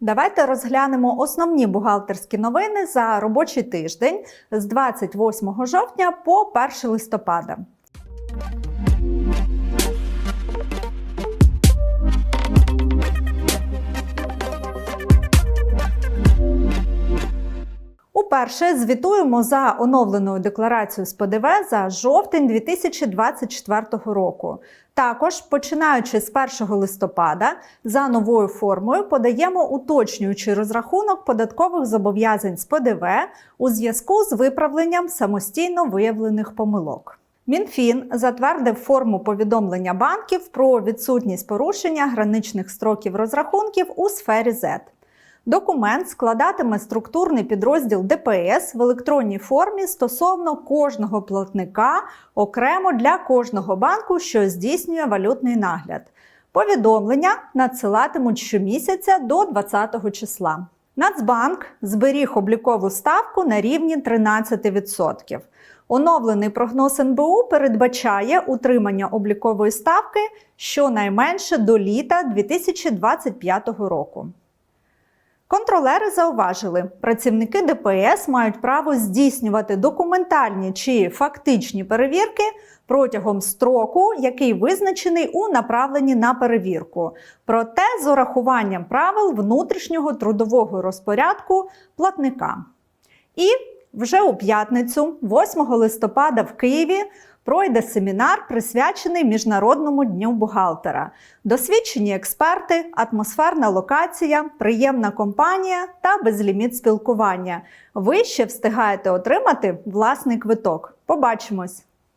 Давайте розглянемо основні бухгалтерські новини за робочий тиждень з 28 жовтня по 1 листопада. Уперше звітуємо за оновленою декларацією з ПДВ за жовтень 2024 року. Також, починаючи з 1 листопада, за новою формою подаємо уточнюючий розрахунок податкових зобов'язань з ПДВ у зв'язку з виправленням самостійно виявлених помилок. Мінфін затвердив форму повідомлення банків про відсутність порушення граничних строків розрахунків у сфері Z. Документ складатиме структурний підрозділ ДПС в електронній формі стосовно кожного платника окремо для кожного банку, що здійснює валютний нагляд. Повідомлення надсилатимуть щомісяця до 20 числа. Нацбанк зберіг облікову ставку на рівні 13%. Оновлений прогноз НБУ передбачає утримання облікової ставки щонайменше до літа 2025 року. Контролери зауважили, працівники ДПС мають право здійснювати документальні чи фактичні перевірки протягом строку, який визначений у направленні на перевірку, проте з урахуванням правил внутрішнього трудового розпорядку платника. І вже у п'ятницю, 8 листопада, в Києві пройде семінар, присвячений Міжнародному дню бухгалтера. Досвідчені експерти, атмосферна локація, приємна компанія та безліміт спілкування. Ви ще встигаєте отримати власний квиток. Побачимось!